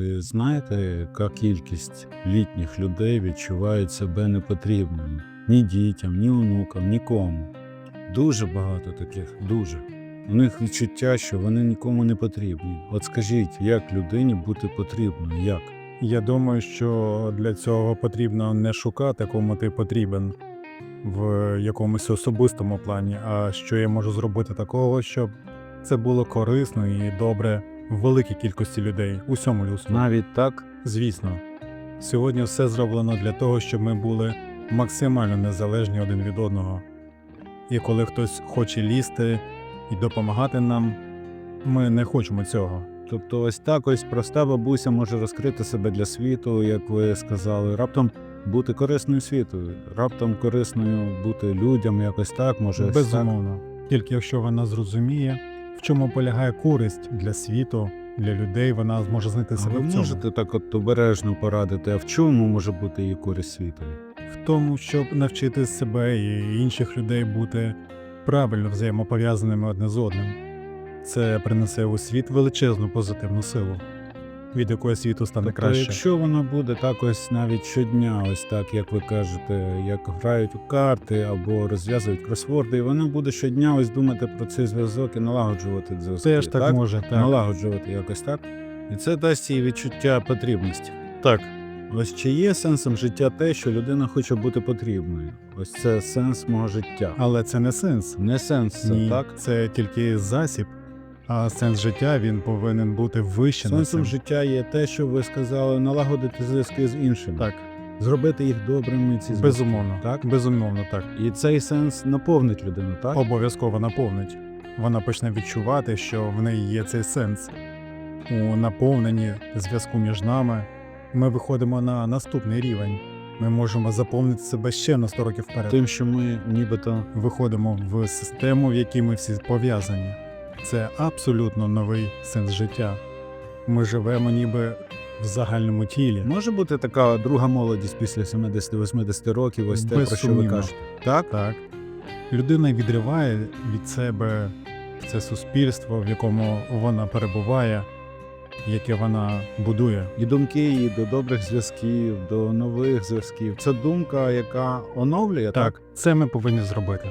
Ви знаєте, яка кількість літніх людей відчувають себе непотрібними ні дітям, ні онукам, нікому. Дуже багато таких, дуже. У них відчуття, що вони нікому не потрібні. От скажіть, як людині бути потрібною? Як? Я думаю, що для цього потрібно не шукати, кому ти потрібен в якомусь особистому плані, а що я можу зробити такого, щоб це було корисно і добре в великій кількості людей, усьому людству. Навіть так? Звісно, сьогодні все зроблено для того, щоб ми були максимально незалежні один від одного. І коли хтось хоче лізти і допомагати нам, ми не хочемо цього. Тобто, ось так ось проста бабуся може розкрити себе для світу, як ви сказали, раптом бути корисною світу, раптом корисною бути людям, якось так, може. Безумовно. Тільки якщо вона зрозуміє, в чому полягає користь для світу, для людей, вона зможе знайти себе А ви в цьому. можете так от обережно порадити, а в чому може бути її користь світу? В тому, щоб навчити себе і інших людей бути правильно взаємопов'язаними одне з одним. Це принесе у світ величезну позитивну силу, від якої світу стане Тобто, краще. якщо воно буде так ось навіть щодня, ось так, як ви кажете, як грають у карти або розв'язують кросворди, і воно буде щодня ось думати про цей зв'язок і налагоджувати зв'язки. Теж так, може, так. налагоджувати якось так. І це дасть їй відчуття потрібності. Так. Ось чи є сенсом життя те, що людина хоче бути потрібною? Ось це сенс мого життя. Але це не сенс. Не сенс це, Ні, так? це тільки засіб, а сенс життя він повинен бути вище Сенсом цим. життя є те, що ви сказали, налагодити зв'язки з іншими. Так, Зробити їх добрими ці зв'язки. безумовно. Так? Безумовно, так. І цей сенс наповнить людину, так? Обов'язково наповнить. Вона почне відчувати, що в неї є цей сенс. У наповненні зв'язку між нами ми виходимо на наступний рівень. Ми можемо заповнити себе ще на 100 років вперед. Тим, що ми нібито Виходимо в систему, в якій ми всі пов'язані. Це абсолютно новий сенс життя. Ми живемо ніби в загальному тілі. може бути така друга молодість після 70-80 років, ось те, про що ви кажете. Так? Так. Людина відриває від себе це суспільство, в якому вона перебуває, яке вона будує. І думки її до добрих зв'язків, до нових зв'язків. Це думка, яка оновлює, так? Так, це ми повинні зробити.